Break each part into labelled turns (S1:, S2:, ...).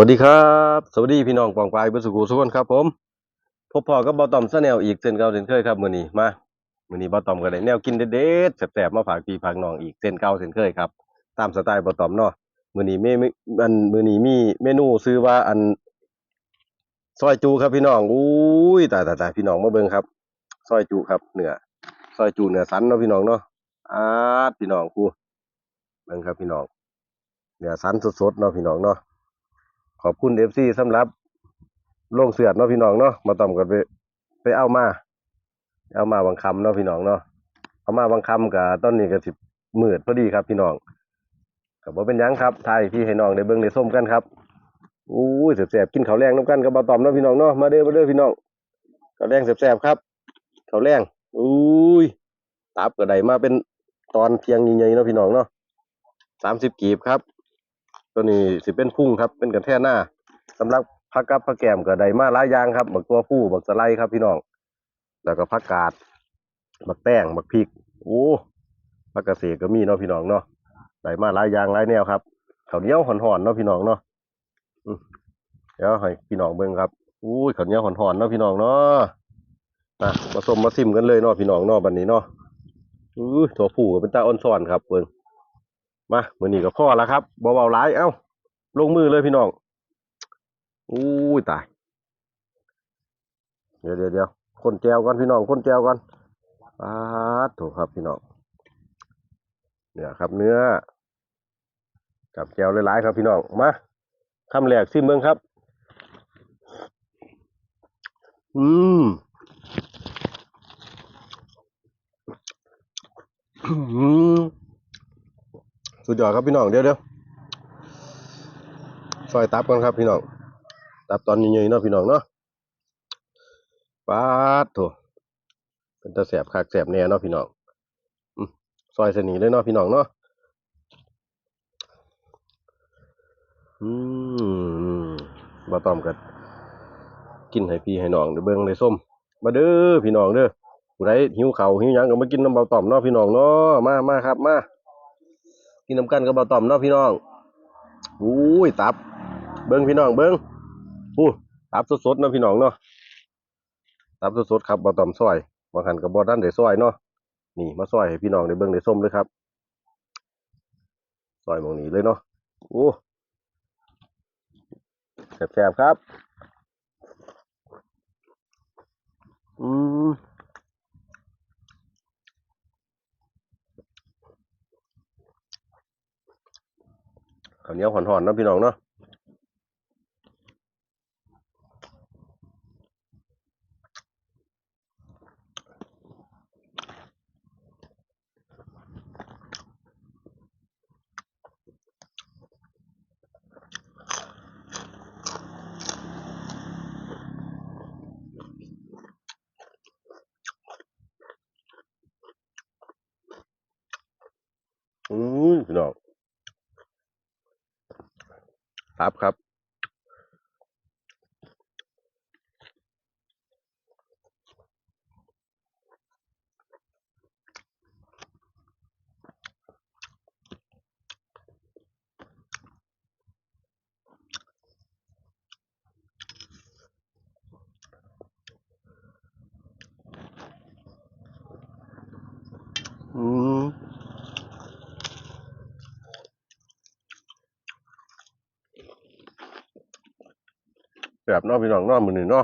S1: วัสดีครับ สวัสดีพี่น้องปองปลายเบุสุกุสุกคนครับผมพบพ่อกับบอตอมซะแนวอีกเส้นเก่าเส้นเคยครับมื้อนี้มามื้อนี้บอตอมก็ได้แนวกินเด็ดๆแซ่บๆมาฝากพี่ฝากน้องอีกเส้นเก่าเส้นเคยครับ ตามสไตล์บอตอมเนาะมื้อนี้เมอันมื้อนี้มีเมนูชื่อว่าอันซอยจูครับพี่น้องอุ้ยตายๆๆพี่น้องมาเบิ่งครับซอยจูครับเนื้อซอยจูเนื้อสันเนาะพี่น้องเนาะอาพี่น้องกูเบิ่งครับพี่น้องเนื้อสันสดๆเนาะพี่น้องเนาะ ขอบคุณเอฟซีสำหรับโล่งเสือดเนาะพี่น้องเนาะมาต่อมกันไปไปเอามา เอามาบางคำเนาะพี่น้องเนาะเอามาบางคำกับต้นนี้ก็สิบมืดพอดีครับพี่น้องกับว่าเป็นยังครับทายพี่ให้น้องได้เบิ่งได้ส้มกันครับอู้ยแสบๆกินข้าวแรงน้ำกันกับมาต่อมเนาะพี่น้องเนาะมาเด้อมาเด้อพี่น้องข้าวแรงแสบๆครับข้าวแรงอุ้ยตับก็ไดมาเป็นตอนเพียงใหญ่ๆเนาะพี่น้องเนาะสามสิบกีบครับ ตัวนี้สิเป็นพุ่งครับ เป็นกันแท่หน้าสำหรับผักกับผักแกมก็ได้มาหลายอย่างครับบักตัวผู้บักสไลครับพี่น้อง แล้วก็ผักกาดบักแป้งบักพริก โอ้ผักกระเสกก็มีเนาะพี่น้องเนาะได้มาหลายอย่างหลายแนวครับข้าวเหนียวห่อนๆเนาะพี่น้องเนาะเดี๋ยวให้พี่น้องเบิ่งครับอุ้ยข้าวเหนียวห่อนๆเนาะพี่น้องเนาะอะมาส้มมาซิมกันเลยเนาะพี่น้องเนาะบัดนี้เนาะอุ้ตัวผู้ก็เป็นตาอ่อนซ่อนครับเบิ่ง มาเมือนี้ก็พ่อแล้วครับเบาๆหลายเอ้า ลงมือเลยพี่น้องอู้ยตาย เดี๋ยวเดี๋ยวเดี๋ยวคนแจวก่อนพี่น้องคนแจวก่อนปาดถูกครับพี่น้องเนื้อครับเนื้อ กับแจวหลายๆครับพี่น้องมาคำแรกซิมเบิ้งครับ อืมอืม สุดยอดครับพี่น้องเดี๋ยวเดี๋ยวซอยตับก่อนครับพี่น้อง ตับตอนนี้ๆเนาะพี่น้องเนาะปาดโถเป็นตาแสบคักแสบแน่เนาะพี่น้องซอยเสนีเลยเนาะพี่น้องเนาะอืมบ่ต้อมกันกินให้พี่ให้น้องเดี๋ยวเบิ่งได้ส้มมาเด้อพี่น้องเด้อผู้ใดหิวเขาหิวยังก็มากินน้ำเบาต่อมเนาะพี่น้องเนาะมามาครับมา กินน้ำกันกับเบาต่อมเนาะพี่น้องอุ้ยตับ เบิ้งพี่น้องเบิ้งอู้ตับสดๆเนาะพี่น้องเนาะตับสดๆครับเบาต่อมซอยบางหันกับบอด้านได้ซอยเนาะนี่มาซอยให้พี่น้องได้เบิ้งได้ส้มเลยครับซอยมองนี้เลยเนาะโอ้แซ่บๆครับ อืม ข้าวเหนียวหอนๆเนะพี่น้องเนาะอืมพี่น้อง รับครับ อืม แบบนอกพี่น้องนอกมือหนึ่งน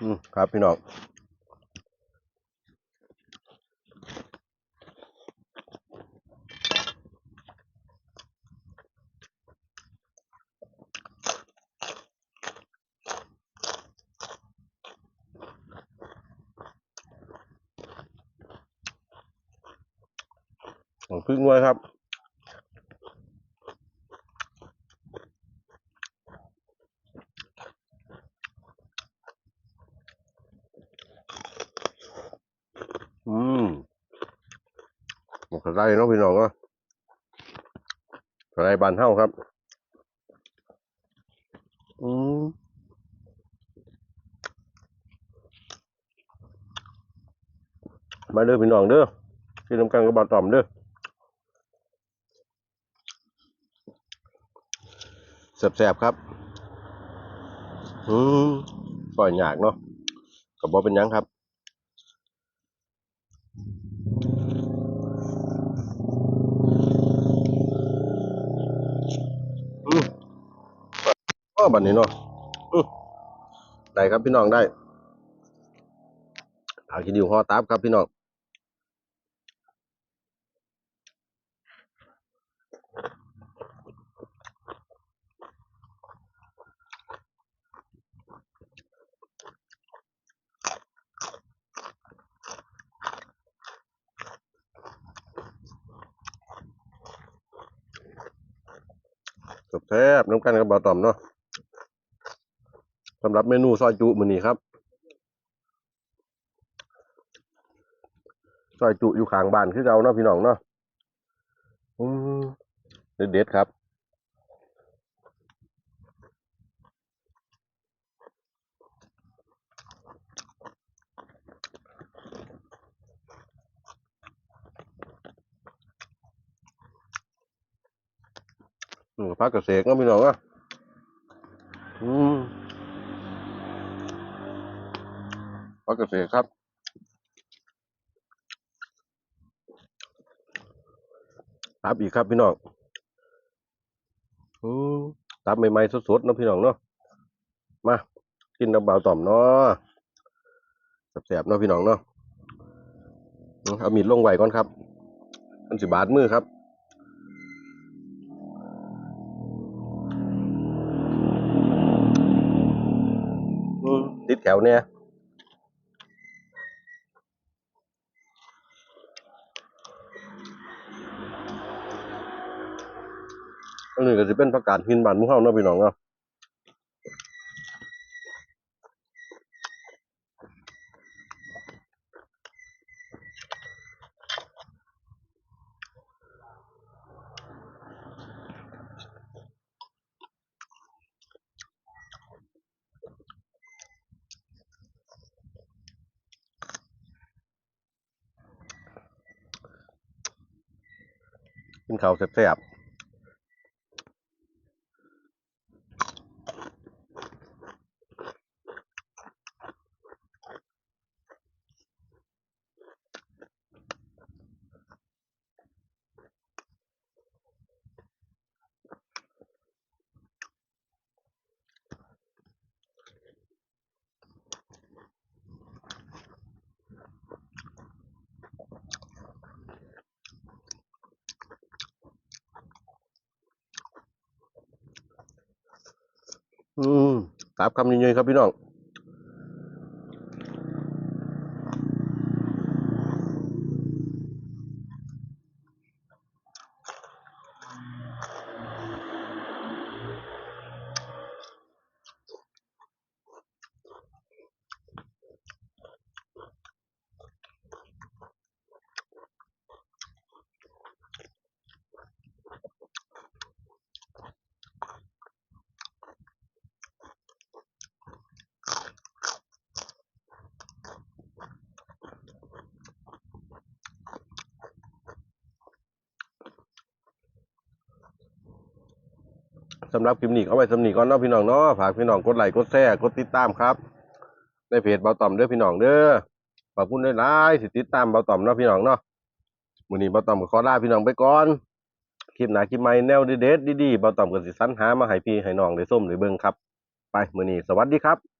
S1: อืมครับพี่น้องของพึ่งด้วยครับ สไตล์น้องพี่น้องเนาะสไตล์บานเท้าครับ อืมมาเด้อพี่น้องเด้อพี่น้ำกันกับบาตอมเด้อแสบๆครับ อืมปล่อยหยากเนาะกับบ่เป็นยังครับ บัดนี้เนาะได้ครับพี่น้องได้เอาคิดดิวห่อตับครับพี่น้องแซ่บน้ำกันกับบาต่อมเนาะำหรับเมนูซอยจุมื้อนี้ครับซอยจุอยู่ข้างบ้านคือเก่าเนาะพี่น้องเนาะอืมเด็ดๆครับอืมพักเกษตรเนาะพี่น้องเนาะอืม พักเกษตรครับตับอีกครับพี่น้องอืมตับใหม่ๆสดๆเนาะพี่น้องเนาะ มา กินน้ำเบาต่อมเนาะแสบๆเนาะพี่น้องเนาะ เอามีดลงไว้ก่อนครับมันสิบาดมือครับติดแถวเนี่ย อันนี้ก็จะเป็นผักกาดหินบานมุ้งเฮาเนาะพี่น้องเนาะกินข้าวแซ่บๆ อืมตามคำยืนยันครับพี่น้อง สำหรับคลิปนี้เอาไว้สำนีก่อนเนาะพี่น้องเนาะฝากพี่น้องกดไลค์กดแชร์กดติดตามครับ ในเพจเบาต่อมเด้อพี่น้องเด้อฝากคุณได้ไลค์ติดตามเบาต่อมเนาะพี่น้องเนาะมื้อนี้เบาต่อมก็ขอลาพี่น้องไปก่อนคลิปหนาคลิปใหม่แนวเด็ดดีๆเบาต่อมกับสิสันหามาให้พี่ให้น้องได้ส้มหรือเบิ่งครับ ไปมื้อนี้สวัสดีครับ